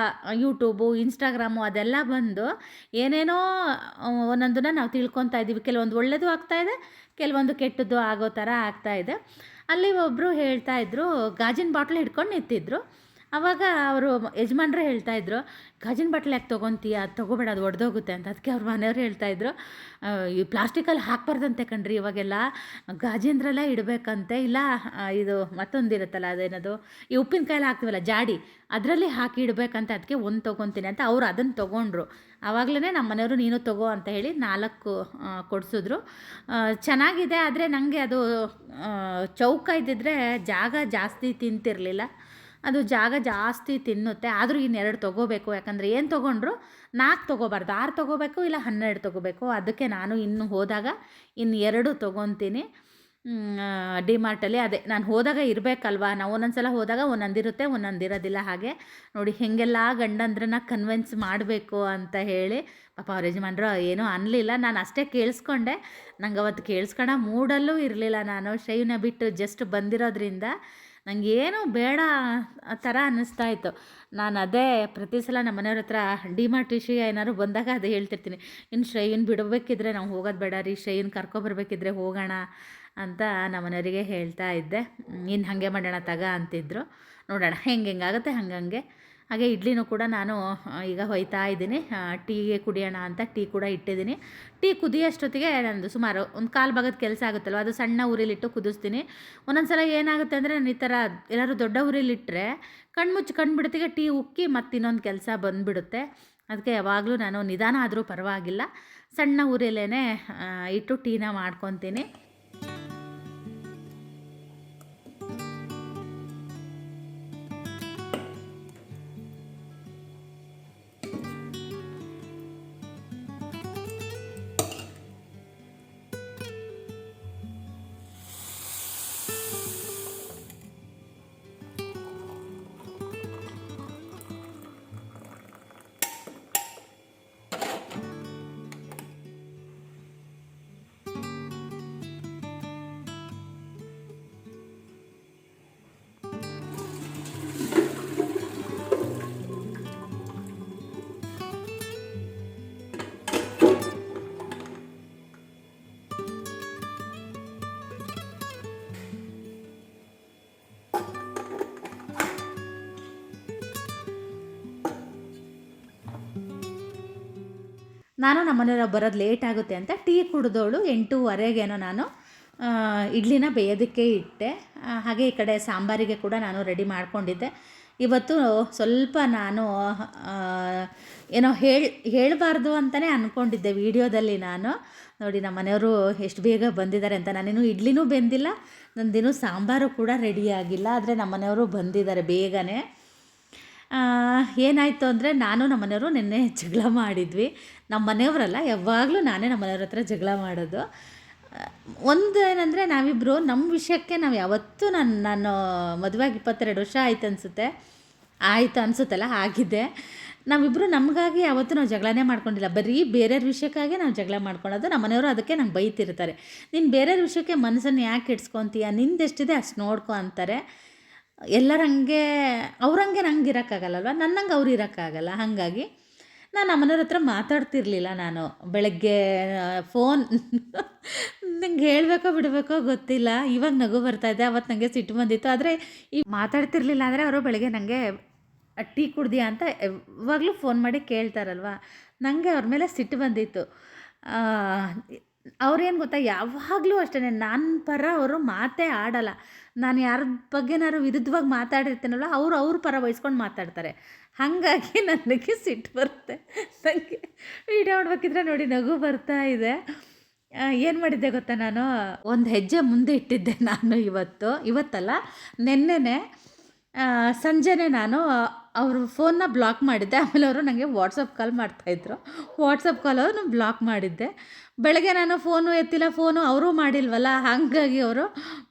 ಯೂಟ್ಯೂಬು ಇನ್ಸ್ಟಾಗ್ರಾಮು ಅದೆಲ್ಲ ಬಂದು ಏನೇನೋ ಒಂದೊಂದನ್ನು ನಾವು ತಿಳ್ಕೊತಾ ಇದ್ದೀವಿ. ಕೆಲವೊಂದು ಒಳ್ಳೆಯದು ಆಗ್ತಾಯಿದೆ ಕೆಲವೊಂದು ಕೆಟ್ಟದ್ದು ಆಗೋ ಥರ ಆಗ್ತಾಯಿದೆ ಅಲ್ಲಿ ಒಬ್ಬರು ಹೇಳ್ತಾ ಇದ್ರು, ಗಾಜಿನ ಬಾಟ್ಲ್ ಹಿಡ್ಕೊಂಡು ನಿಂತಿದ್ರು. ಆವಾಗ ಅವರು ಯಜಮಾನ್ರೇ ಹೇಳ್ತಾಯಿದ್ರು ಗಾಜಿನ ಬಟ್ಲು ಯಾಕೆ ತೊಗೊತೀಯ? ಅದು ತೊಗೋಬೇಡ, ಅದು ಒಡೆದೋಗುತ್ತೆ ಅಂತ. ಅದಕ್ಕೆ ಅವ್ರ ಮನೆಯವ್ರು ಹೇಳ್ತಾ ಇದ್ರು ಈ ಪ್ಲಾಸ್ಟಿಕಲ್ಲಿ ಹಾಕ್ಬಾರ್ದಂತೆ ಕಣ್ರಿ, ಇವಾಗೆಲ್ಲ ಗಾಜಿಂದ್ರಲ್ಲೇ ಇಡಬೇಕಂತೆ. ಇಲ್ಲ ಇದು ಮತ್ತೊಂದಿರುತ್ತಲ್ಲ, ಅದೇನದು? ಈ ಉಪ್ಪಿನಕಾಯಲ್ಲಿ ಹಾಕ್ತೀವಲ್ಲ, ಜಾಡಿ, ಅದರಲ್ಲಿ ಹಾಕಿ ಇಡಬೇಕಂತ. ಅದಕ್ಕೆ ಒಂದು ತೊಗೊತೀನಿ ಅಂತ ಅವ್ರು ಅದನ್ನು ತೊಗೊಂಡ್ರು. ಆವಾಗಲೇ ನಮ್ಮ ಮನೆಯವರು, ನೀನು ತಗೋ ಅಂತ ಹೇಳಿ ನಾಲ್ಕು ಕೊಡಿಸಿದ್ರು. ಚೆನ್ನಾಗಿದೆ, ಆದರೆ ನನಗೆ ಅದು ಚೌಕ ಇದ್ದಿದ್ರೆ ಜಾಗ ಜಾಸ್ತಿ ತಿಂತಿರಲಿಲ್ಲ. ಅದು ಜಾಗ ಜಾಸ್ತಿ ತಿನ್ನುತ್ತೆ, ಆದರೂ ಇನ್ನೆರಡು ತೊಗೋಬೇಕು. ಯಾಕಂದರೆ ಏನು ತೊಗೊಂಡ್ರು? ನಾಲ್ಕು ತೊಗೋಬಾರ್ದು. ಆರು ತೊಗೋಬೇಕು ಇಲ್ಲ ಹನ್ನೆರಡು ತೊಗೋಬೇಕು. ಅದಕ್ಕೆ ನಾನು ಇನ್ನು ಹೋದಾಗ ಇನ್ನು ಎರಡು ತೊಗೊತೀನಿ. ಡಿಮಾರ್ಟಲ್ಲಿ ಅದೇ. ನಾನು ಹೋದಾಗ ಇರಬೇಕಲ್ವಾ? ನಾವು ಒಂದೊಂದು ಸಲ ಹೋದಾಗ ಒಂದೊಂದಿರುತ್ತೆ ಒಂದೊಂದಿರೋದಿಲ್ಲ ಹಾಗೆ. ನೋಡಿ, ಹೇಗೆಲ್ಲ ಗಂಡಂದ್ರನ್ನ ಕನ್ವಿನ್ಸ್ ಮಾಡಬೇಕು ಅಂತ ಹೇಳಿ, ಪಾಪ ಅವ್ರ ಯಜಮಾನ್ರು ಏನೂ ಅನ್ನಲಿಲ್ಲ ನಾನು ಅಷ್ಟೇ ಕೇಳಿಸ್ಕೊಂಡೆ. ನಂಗೆ ಅವತ್ತು ಕೇಳಿಸ್ಕೊಳ ಮೂಡಲ್ಲೂ ಇರಲಿಲ್ಲ ನಾನು. ಶೈವ್ನ ಬಿಟ್ಟು ಜಸ್ಟ್ ಬಂದಿರೋದ್ರಿಂದ ನನಗೇನು ಬೇಡ ಆ ಥರ ಅನ್ನಿಸ್ತಾ ಇತ್ತು. ನಾನು ಅದೇ ಪ್ರತಿ ಸಲ ನಮ್ಮ ಮನೆಯವ್ರ ಹತ್ರ, ಡಿಮಾರ್ಟ್ ಟಿಶಿ ಏನಾದ್ರು ಬಂದಾಗ ಅದೇ ಹೇಳ್ತಿರ್ತೀನಿ. ಇನ್ನು ಶ್ರೈನ್ ಬಿಡಬೇಕಿದ್ರೆ ನಾವು ಹೋಗೋದು ಬೇಡ ರೀ ಶ್ರೈನ್ ಕರ್ಕೊಬರ್ಬೇಕಿದ್ರೆ ಹೋಗೋಣ ಅಂತ ನಮ್ಮ ಮನೆಯವರಿಗೆ ಹೇಳ್ತಾ ಇದ್ದೆ. ಇನ್ನು ಹಾಗೆ ಮಾಡೋಣ ತಗ ಅಂತಿದ್ರು. ನೋಡೋಣ, ಹೆಂಗೆ ಹೆಂಗಾಗುತ್ತೆ ಹಂಗಂಗೆ. ಹಾಗೆ ಇಡ್ಲಿನೂ ಕೂಡ ನಾನು ಈಗ ಹೊಯ್ತಾ ಇದ್ದೀನಿ. ಟೀಗೆ ಕುಡಿಯೋಣ ಅಂತ ಟೀ ಕೂಡ ಇಟ್ಟಿದ್ದೀನಿ. ಟೀ ಕುದಿಯೋಷ್ಟೊತ್ತಿಗೆ ನಂದು ಸುಮಾರು ಒಂದು ಕಾಲು ಭಾಗದ ಕೆಲಸ ಆಗುತ್ತಲ್ವ, ಅದು ಸಣ್ಣ ಉರಿಲಿಟ್ಟು ಕುದಿಸ್ತೀನಿ. ಒಂದೊಂದು ಸಲ ಏನಾಗುತ್ತೆ ಅಂದರೆ ನಾನು ಈ ಥರ ಎಲ್ಲರೂ ದೊಡ್ಡ ಊರಿಲಿಟ್ಟರೆ ಕಣ್ಮುಚ್ಚಿ ಕಣ್ಬಿಡ್ತಿಗೆ ಟೀ ಉಕ್ಕಿ ಮತ್ತು ಇನ್ನೊಂದು ಕೆಲಸ ಬಂದುಬಿಡುತ್ತೆ. ಅದಕ್ಕೆ ಯಾವಾಗಲೂ ನಾನು ನಿಧಾನ ಆದರೂ ಪರವಾಗಿಲ್ಲ. ಸಣ್ಣ ಊರಲ್ಲೇ ಇಟ್ಟು ಟೀನ ಮಾಡ್ಕೊತೀನಿ. ನಾನು ನಮ್ಮ ಮನೆಯವ್ರು ಬರೋದು ಲೇಟ್ ಆಗುತ್ತೆ ಅಂತ ಟೀ ಕುಡಿದವಳು ಎಂಟೂವರೆಗೇನೋ ನಾನು ಇಡ್ಲಿನ ಬೇಯೋದಕ್ಕೆ ಇಟ್ಟೆ. ಹಾಗೆ ಈ ಕಡೆ ಸಾಂಬಾರಿಗೆ ಕೂಡ ನಾನು ರೆಡಿ ಮಾಡ್ಕೊಂಡಿದ್ದೆ. ಇವತ್ತು ಸ್ವಲ್ಪ ನಾನು ಏನೋ ಹೇಳಿ, ಹೇಳಬಾರ್ದು ಅಂತಲೇ ಅಂದ್ಕೊಂಡಿದ್ದೆ ವಿಡಿಯೋದಲ್ಲಿ ನಾನು. ನೋಡಿ ನಮ್ಮ ಮನೆಯವರು ಎಷ್ಟು ಬೇಗ ಬಂದಿದ್ದಾರೆ ಅಂತ. ನಾನೇನು ಇಡ್ಲಿನೂ ಬೆಂದಿಲ್ಲ, ನಂದಿನ್ನೂ ಸಾಂಬಾರು ಕೂಡ ರೆಡಿಯಾಗಿಲ್ಲ ಆದರೆ ನಮ್ಮ ಮನೆಯವರು ಬಂದಿದ್ದಾರೆ ಬೇಗನೆ. ಏನಾಯಿತು ಅಂದರೆ ನಾನು ನಮ್ಮ ಮನೆಯವರು ನಿನ್ನೆ ಜಗಳ ಮಾಡಿದ್ವಿ. ನಮ್ಮ ಮನೆಯವರಲ್ಲ, ಯಾವಾಗಲೂ ನಾನೇ ನಮ್ಮ ಮನೆಯವ್ರ ಹತ್ರ ಜಗಳ ಮಾಡೋದು. ಒಂದು ಏನಂದರೆ ನಾವಿಬ್ಬರು ನಮ್ಮ ವಿಷಯಕ್ಕೆ ನಾವು ಯಾವತ್ತೂ ನಾನು ನಾನು ಮದುವೆಗೆ ಇಪ್ಪತ್ತೆರಡು ವರ್ಷ ಆಯ್ತು ಅನಿಸುತ್ತೆ. ಆಯಿತು ಅನಿಸುತ್ತಲ್ಲ, ಆಗಿದೆ. ನಾವಿಬ್ಬರು ನಮಗಾಗಿ ಯಾವತ್ತೂ ನಾವು ಜಗಳನೇ ಮಾಡ್ಕೊಂಡಿಲ್ಲ. ಬರೀ ಬೇರೆಯವ್ರ ವಿಷಯಕ್ಕಾಗಿ ನಾವು ಜಗಳ ಮಾಡ್ಕೊಳ್ಳೋದು ನಮ್ಮ ಮನೆಯವರು ಅದಕ್ಕೆ ನಂಗೆ ಬೈತಿರ್ತಾರೆ. ನೀನು ಬೇರೆಯವ್ರ ವಿಷಯಕ್ಕೆ ಮನಸ್ಸನ್ನು ಯಾಕೆ ಇಡ್ಸ್ಕೊತೀಯ ನಿಂದೆಷ್ಟಿದೆ ಅಷ್ಟು ನೋಡ್ಕೊ ಅಂತಾರೆ. ಎಲ್ಲರಂಗೆ ಅವ್ರಂಗೆ ನಂಗೆ ಇರೋಕ್ಕಾಗಲ್ಲಲ್ವ? ನನ್ನಂಗೆ ಅವ್ರು ಇರೋಕ್ಕಾಗಲ್ಲ. ಹಾಗಾಗಿ ನಾನು ಅಮ್ಮನವ್ರ ಹತ್ರ ಮಾತಾಡ್ತಿರ್ಲಿಲ್ಲ ನಾನು. ಬೆಳಗ್ಗೆ ಫೋನ್ ನಂಗೆ ಹೇಳಬೇಕೋ ಬಿಡಬೇಕೋ ಗೊತ್ತಿಲ್ಲ. ಇವಾಗ ನಗು ಬರ್ತಾಯಿದೆ ಅವತ್ತು ನನಗೆ ಸಿಟ್ಟು ಬಂದಿತ್ತು. ಆದರೆ ಈ ಮಾತಾಡ್ತಿರ್ಲಿಲ್ಲ ಅಂದರೆ ಅವರು ಬೆಳಗ್ಗೆ ನನಗೆ ಟೀ ಕುಡ್ದಿಯಾ? ಅಂತ ಯಾವಾಗಲೂ ಫೋನ್ ಮಾಡಿ ಕೇಳ್ತಾರಲ್ವ? ನನಗೆ ಅವ್ರ ಮೇಲೆ ಸಿಟ್ಟು ಬಂದಿತ್ತು. ಅವ್ರೇನು ಗೊತ್ತಾ, ಯಾವಾಗಲೂ ಅಷ್ಟೇ ನನ್ನ ಪರ ಅವರು ಮಾತೇ ಆಡಲ್ಲ. ನಾನು ಯಾರ ಬಗ್ಗೆನಾದ್ರು ವಿರುದ್ಧವಾಗಿ ಮಾತಾಡಿರ್ತೀನಲ್ಲ, ಅವ್ರು ಅವ್ರ ಪರ ವಹಿಸ್ಕೊಂಡು ಮಾತಾಡ್ತಾರೆ. ಹಾಗಾಗಿ ನನಗೆ ಸಿಟ್ಟು ಬರುತ್ತೆ. ನನಗೆ ವೀಡಿಯೋ ನೋಡ್ಬೇಕಿದ್ರೆ ನೋಡಿ, ನಗು ಬರ್ತಾ ಇದೆ. ಏನು ಮಾಡಿದ್ದೆ ಗೊತ್ತಾ ನಾನು? ಒಂದು ಹೆಜ್ಜೆ ಮುಂದೆ ಇಟ್ಟಿದ್ದೆ ನಾನು ಇವತ್ತು, ಇವತ್ತಲ್ಲ, ನಿನ್ನೆನೇ ಸಂಜೆನೇ ಸಂಜೆನೆ ನಾನು ಅವ್ರ ಫೋನ್ನ ಬ್ಲಾಕ್ ಮಾಡಿದ್ದೆ. ಆಮೇಲೆ ಅವರು ನನಗೆ ವಾಟ್ಸಪ್ ಕಾಲ್ ಮಾಡ್ತಾಯಿದ್ರು ವಾಟ್ಸಪ್ ಕಾಲ್ ಅವರು ಬ್ಲಾಕ್ ಮಾಡಿದ್ದೆ. ಬೆಳಗ್ಗೆ ನಾನು ಫೋನು ಎತ್ತಿಲ್ಲ, ಫೋನು ಅವರು ಮಾಡಿಲ್ವಲ್ಲ? ಹಾಗಾಗಿ ಅವರು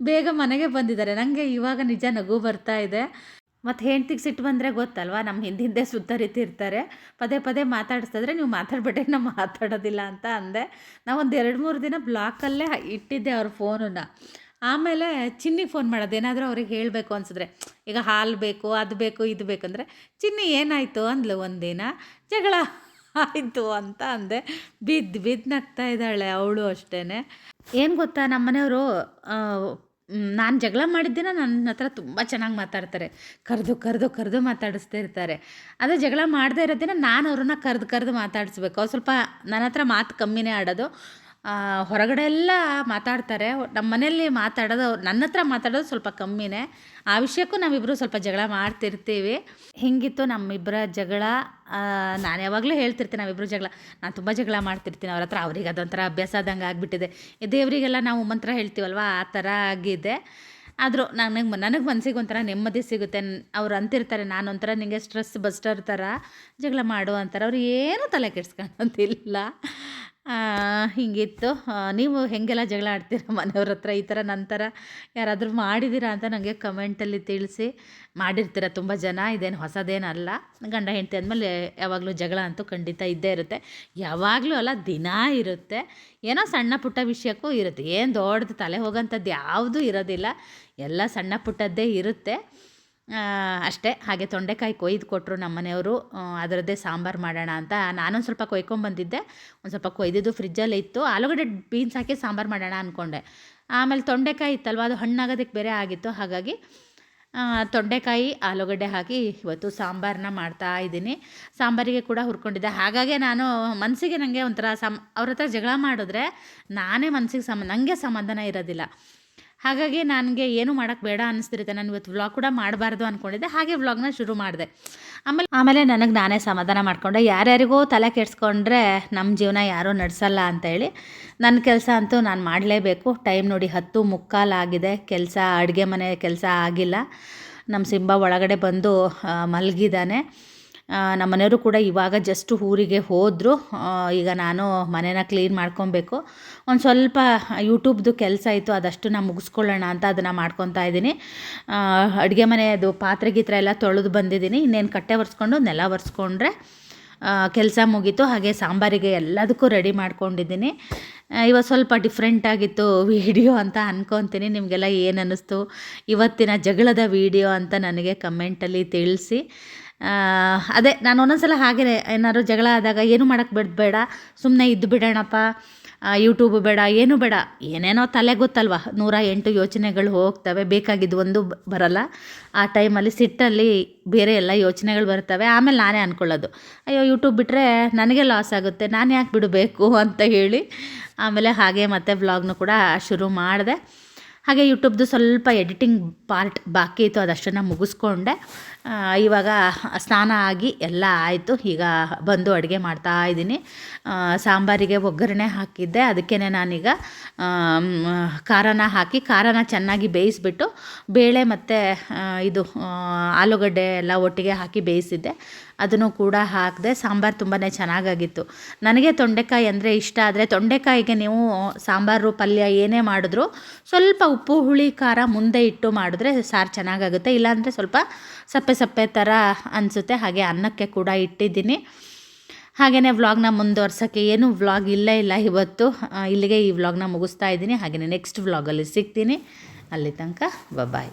ಬೇಗ ಮನೆಗೆ ಬಂದಿದ್ದಾರೆ. ನನಗೆ ಇವಾಗ ನಿಜ ನಗು ಬರ್ತಾ ಇದೆ. ಮತ್ತು ಹೆಂಡ್ತಿಗೆ ಸಿಟ್ಟು ಬಂದರೆ ಗೊತ್ತಲ್ವಾ? ನಮ್ಮ ಹಿಂದಿಂದೆ ಸುತ್ತರಿತಿರ್ತಾರೆ ಪದೇ ಪದೇ ಮಾತಾಡಿಸ್ತಿದ್ರೆ ನೀವು ಮಾತಾಡ್ಬಿಟ್ಟೆ ನಾವು ಮಾತಾಡೋದಿಲ್ಲ ಅಂತ ಅಂದೆ. ನಾವೊಂದು ಎರಡು ಮೂರು ದಿನ ಬ್ಲಾಕಲ್ಲೇ ಇಟ್ಟಿದ್ದೆ ಅವ್ರ ಫೋನನ್ನು. ಆಮೇಲೆ ಚಿನ್ನಿಗೆ ಫೋನ್ ಮಾಡೋದು. ಏನಾದರೂ ಅವ್ರಿಗೆ ಹೇಳಬೇಕು ಅನ್ಸಿದ್ರೆ, ಈಗ ಹಾಲು ಬೇಕು, ಅದು ಬೇಕು, ಇದು ಬೇಕಂದರೆ ಚಿನ್ನಿ ಏನಾಯಿತು? ಅಂದ್ಲು ಒಂದಿನ. ಜಗಳ ಆಯಿತು ಅಂತ ಅಂದೆ. ಬಿದ್ದು ಬಿದ್ದು ನಗ್ತಾ ಇದ್ದಾಳೆ ಅವಳು ಅಷ್ಟೇ ಏನು ಗೊತ್ತಾ ನಮ್ಮ ಮನೆಯವರು ನಾನು ಜಗಳ ಮಾಡಿದ್ದಿನ ನನ್ನ ಹತ್ರ ತುಂಬ ಚೆನ್ನಾಗಿ ಮಾತಾಡ್ತಾರೆ. ಕರೆದು ಕರೆದು ಕರೆದು ಮಾತಾಡಿಸ್ತಾ ಇರ್ತಾರೆ. ಅದೇ ಜಗಳ ಮಾಡದೇ ಇರೋದಿನ ನಾನು ಅವ್ರನ್ನ ಕರೆದು ಕರೆದು ಮಾತಾಡಿಸ್ಬೇಕು. ಸ್ವಲ್ಪ ನನ್ನ ಹತ್ರ ಮಾತು ಕಮ್ಮಿನೇ ಆಡೋದು. ಹೊರಗಡೆ ಎಲ್ಲ ಮಾತಾಡ್ತಾರೆ. ನಮ್ಮ ಮನೆಯಲ್ಲಿ ಮಾತಾಡೋದು ನನ್ನ ಹತ್ರ ಮಾತಾಡೋದು ಸ್ವಲ್ಪ ಕಮ್ಮಿನೇ. ಆ ವಿಷಯಕ್ಕೂ ನಾವಿಬ್ಬರು ಸ್ವಲ್ಪ ಜಗಳ ಮಾಡ್ತಿರ್ತೀವಿ. ಹಿಂಗಿತ್ತು ನಮ್ಮಿಬ್ಬರ ಜಗಳ. ನಾನು ಯಾವಾಗಲೂ ಹೇಳ್ತಿರ್ತೀನಿ ನಾವಿಬ್ಬರು ಜಗಳ. ನಾನು ತುಂಬ ಜಗಳ ಮಾಡ್ತಿರ್ತೀನಿ ಅವ್ರ ಹತ್ರ ಅವ್ರಿಗೆ ಅದೊಂಥರ ಅಭ್ಯಾಸ ಆದಂಗೆ ಆಗಿಬಿಟ್ಟಿದೆ. ದೇವರಿಗೆಲ್ಲ ನಾವು ಮಂತ್ರ ಹೇಳ್ತೀವಲ್ವ? ಆ ಥರ ಆಗಿದೆ. ಆದರೂ ನನಗೆ ನನಗೆ ಮನಸ್ಸಿಗೆ ಒಂಥರ ನೆಮ್ಮದಿ ಸಿಗುತ್ತೆ. ಅವ್ರು ಅಂತಿರ್ತಾರೆ ನಾನು ಒಂಥರ ನಿಮಗೆ ಸ್ಟ್ರೆಸ್ ಬಸ್ಟರ್ ಥರ ಜಗಳ ಮಾಡು ಅಂತಾರೆ. ಅವ್ರು ಏನೂ ತಲೆ ಕೆಡ್ಸ್ಕೊಳೋದಿಲ್ಲ. ಆ, ಹಿಂಗಿತ್ತು. ನೀವು ಹೇಗೆಲ್ಲ ಜಗಳ ಆಡ್ತೀರ ಮನೆಯವ್ರ ಹತ್ರ? ಈ ಥರ ನಂತರ ಯಾರಾದರೂ ಮಾಡಿದ್ದೀರಾ ಅಂತ ನನಗೆ ಕಮೆಂಟಲ್ಲಿ ತಿಳಿಸಿ. ಮಾಡಿರ್ತೀರ ತುಂಬ ಜನ, ಇದೇನು ಹೊಸದೇನಲ್ಲ. ಗಂಡ ಹೆಂಡತಿ ಅಂದಮೇಲೆ ಯಾವಾಗಲೂ ಜಗಳ ಅಂತೂ ಖಂಡಿತ ಇದ್ದೇ ಇರುತ್ತೆ. ಯಾವಾಗಲೂ ಅಲ್ಲ, ದಿನ ಇರುತ್ತೆ. ಏನೋ ಸಣ್ಣ ಪುಟ್ಟ ವಿಷಯಕ್ಕೂ ಇರುತ್ತೆ. ಏನು ದೊಡ್ಡದು, ತಲೆ ಹೋಗೋಂಥದ್ದು ಯಾವುದೂ ಇರೋದಿಲ್ಲ. ಎಲ್ಲ ಸಣ್ಣ ಪುಟ್ಟದ್ದೇ ಇರುತ್ತೆ. ಅಷ್ಟೇ. ಹಾಗೆ ತೊಂಡೆಕಾಯಿ ಕೊಯ್ದು ಕೊಟ್ಟರು ನಮ್ಮ ಮನೆಯವರು. ಅದರದ್ದೇ ಸಾಂಬಾರು ಮಾಡೋಣ ಅಂತ ನಾನೊಂದು ಸ್ವಲ್ಪ ಕೊಯ್ಕೊಂಬಂದಿದ್ದೆ ಒಂದು ಸ್ವಲ್ಪ ಕೊಯ್ದಿದ್ದು ಫ್ರಿಜ್ಜಲ್ಲಿ ಇತ್ತು. ಆಲೂಗಡ್ಡೆ ಬೀನ್ಸ್ ಹಾಕಿ ಸಾಂಬಾರು ಮಾಡೋಣ ಅಂದ್ಕೊಂಡೆ ಆಮೇಲೆ ತೊಂಡೆಕಾಯಿ ಇತ್ತಲ್ವ, ಅದು ಹಣ್ಣಾಗೋದಕ್ಕೆ ಬೇರೆ ಆಗಿತ್ತು. ಹಾಗಾಗಿ ತೊಂಡೆಕಾಯಿ, ಆಲೂಗಡ್ಡೆ ಹಾಕಿ ಇವತ್ತು ಸಾಂಬಾರನ್ನ ಮಾಡ್ತಾ ಇದ್ದೀನಿ. ಸಾಂಬಾರಿಗೆ ಕೂಡ ಹುರ್ಕೊಂಡಿದ್ದೆ. ಹಾಗಾಗಿ ನಾನು ಮನಸ್ಸಿಗೆ ನನಗೆ ಒಂಥರ ಸಮ್, ಅವ್ರ ಹತ್ರ ಜಗಳ ಮಾಡಿದ್ರೆ ನಾನೇ ಮನಸ್ಸಿಗೆ ಸಮ ನನಗೆ ಸಮಾಧಾನ ಇರೋದಿಲ್ಲ. ಹಾಗಾಗಿ ನನಗೆ ಏನು ಮಾಡೋಕ್ಕೆ ಬೇಡ ಅನಿಸ್ತಿರುತ್ತೆ. ನಾನು ಇವತ್ತು ವ್ಲಾಗ್ ಕೂಡ ಮಾಡಬಾರ್ದು ಅಂದ್ಕೊಂಡಿದ್ದೆ ಹಾಗೆ ವ್ಲಾಗ್ನ ಶುರು ಮಾಡಿದೆ. ಆಮೇಲೆ ಆಮೇಲೆ ನನಗೆ ನಾನೇ ಸಮಾಧಾನ ಮಾಡಿಕೊಂಡೆ. ಯಾರ್ಯಾರಿಗೂ ತಲೆ ಕೆಡಿಸ್ಕೊಂಡ್ರೆ ನಮ್ಮ ಜೀವನ ಯಾರೂ ನಡೆಸಲ್ಲ ಅಂತೇಳಿ ನನ್ನ ಕೆಲಸ ಅಂತೂ ನಾನು ಮಾಡಲೇಬೇಕು. ಟೈಮ್ ನೋಡಿ ಹತ್ತು ಮುಕ್ಕಾಲಾಗಿದೆ ಕೆಲಸ, ಅಡುಗೆ ಮನೆ ಕೆಲಸ ಆಗಿಲ್ಲ. ನಮ್ಮ ಸಿಂಬ ಒಳಗಡೆ ಬಂದು ಮಲಗಿದ್ದಾನೆ ನಮ್ಮ ಮನೆಯವರು ಕೂಡ ಇವಾಗ ಜಸ್ಟ್ ಊರಿಗೆ ಹೋದರು. ಈಗ ನಾನು ಮನೇನ ಕ್ಲೀನ್ ಮಾಡ್ಕೊಬೇಕು. ಒಂದು ಸ್ವಲ್ಪ ಯೂಟ್ಯೂಬ್ದು ಕೆಲಸ ಇತ್ತು ಅದಷ್ಟು ನಾನು ಮುಗಿಸ್ಕೊಳ್ಳೋಣ ಅಂತ ಅದನ್ನು ಮಾಡ್ಕೊತಾ ಇದ್ದೀನಿ. ಅಡುಗೆ ಮನೆಯದು ಪಾತ್ರೆ ಗೀತ್ರೆ ಎಲ್ಲ ತೊಳೆದು ಬಂದಿದ್ದೀನಿ. ಇನ್ನೇನು ಕಟ್ಟೆ ಒರೆಸ್ಕೊಂಡು, ನೆಲ ಒರೆಸ್ಕೊಂಡ್ರೆ ಕೆಲಸ ಮುಗೀತು. ಹಾಗೆ ಸಾಂಬಾರಿಗೆ ಎಲ್ಲದಕ್ಕೂ ರೆಡಿ ಮಾಡ್ಕೊಂಡಿದ್ದೀನಿ. ಇವತ್ತು ಸ್ವಲ್ಪ ಡಿಫ್ರೆಂಟ್ ಆಗಿತ್ತು ವಿಡಿಯೋ ಅಂತ ಅನ್ಕೊತೀನಿ. ನಿಮಗೆಲ್ಲ ಏನು ಅನ್ನಿಸ್ತು? ಇವತ್ತಿನ ಜಗಳದ ವಿಡಿಯೋ ಅಂತ ನನಗೆ ಕಮೆಂಟಲ್ಲಿ ತಿಳಿಸಿ. ಅದೇ ನಾನು ಒಂದೊಂದ್ಸಲ ಹಾಗೆ ಏನಾದ್ರು ಜಗಳ ಆದಾಗ ಏನು ಮಾಡೋಕ್ಕೆ ಬಿಡ್ ಬೇಡ ಸುಮ್ಮನೆ ಇದ್ದು ಬಿಡೋಣಪ್ಪ ಯೂಟ್ಯೂಬ್ ಬೇಡ, ಏನು ಬೇಡ, ಏನೇನೋ ತಲೆ ಗೊತ್ತಲ್ವ, ನೂರ ಎಂಟು ಯೋಚನೆಗಳು ಹೋಗ್ತವೆ, ಬೇಕಾಗಿದ್ದು ಒಂದು ಬರಲ್ಲ. ಆ ಟೈಮಲ್ಲಿ ಸಿಟ್ಟಲ್ಲಿ ಬೇರೆ ಎಲ್ಲ ಯೋಚನೆಗಳು ಬರ್ತವೆ, ಆಮೇಲೆ ನಾನೇ ಅಂದ್ಕೊಳ್ಳೋದು ಅಯ್ಯೋ ಯೂಟ್ಯೂಬ್ ಬಿಟ್ಟರೆ ನನಗೆ ಲಾಸ್ ಆಗುತ್ತೆ, ನಾನು ಯಾಕೆ ಬಿಡಬೇಕು ಅಂತ ಹೇಳಿ, ಆಮೇಲೆ ಹಾಗೆ ಮತ್ತೆ ವ್ಲಾಗ್ನು ಕೂಡ ಶುರು ಮಾಡಿದೆ. ಹಾಗೆ ಯೂಟ್ಯೂಬ್ದು ಸ್ವಲ್ಪ ಎಡಿಟಿಂಗ್ ಪಾರ್ಟ್ ಬಾಕಿ ಇತ್ತು, ಅದಷ್ಟನ್ನು ಮುಗಿಸ್ಕೊಂಡೆ. ಇವಾಗ ಸ್ನಾನ ಆಗಿ ಎಲ್ಲ ಆಯಿತು. ಈಗ ಬಂದು ಅಡುಗೆ ಮಾಡ್ತಾ ಇದ್ದೀನಿ. ಸಾಂಬಾರಿಗೆ ಒಗ್ಗರಣೆ ಹಾಕಿದ್ದೆ. ಅದಕ್ಕೇ ನಾನೀಗ ಖಾರನ ಹಾಕಿ ಖಾರನ ಚೆನ್ನಾಗಿ ಬೇಯಿಸ್ಬಿಟ್ಟು ಬೇಳೆ ಮತ್ತು ಇದು ಆಲೂಗಡ್ಡೆ ಎಲ್ಲ ಒಟ್ಟಿಗೆ ಹಾಕಿ ಬೇಯಿಸಿದ್ದೆ. ಅದನ್ನು ಕೂಡ ಹಾಕಿದೆ ಸಾಂಬಾರು ತುಂಬಾ ಚೆನ್ನಾಗಾಗಿತ್ತು. ನನಗೆ ತೊಂಡೆಕಾಯಿ ಅಂದರೆ ಇಷ್ಟ. ಆದರೆ ತೊಂಡೆಕಾಯಿಗೆ ನೀವು ಸಾಂಬಾರು ಪಲ್ಯ ಏನೇ ಮಾಡಿದ್ರು ಸ್ವಲ್ಪ ಉಪ್ಪು, ಹುಳಿ, ಖಾರ ಮುಂದೆ ಇಟ್ಟು ಮಾಡಿದ್ರೆ ಸಾರು ಚೆನ್ನಾಗಾಗುತ್ತೆ. ಇಲ್ಲಾಂದರೆ ಸ್ವಲ್ಪ ಸಪ್ಪೆ ಸಪ್ಪೆ ಥರ ಅನಿಸುತ್ತೆ. ಹಾಗೆ ಅನ್ನಕ್ಕೆ ಕೂಡ ಇಟ್ಟಿದ್ದೀನಿ. ಹಾಗೆಯೇ ವ್ಲಾಗ್ನ ಮುಂದುವರ್ಸೋಕ್ಕೆ ಏನು ವ್ಲಾಗ್ ಇಲ್ಲೇ ಇಲ್ಲ ಇವತ್ತು. ಇಲ್ಲಿಗೆ ಈ ವ್ಲಾಗ್ನ ಮುಗಿಸ್ತಾ ಇದ್ದೀನಿ. ಹಾಗೆಯೇ ನೆಕ್ಸ್ಟ್ ವ್ಲಾಗಲ್ಲಿ ಸಿಗ್ತೀನಿ. ಅಲ್ಲಿ ತನಕ ಬಾಯ್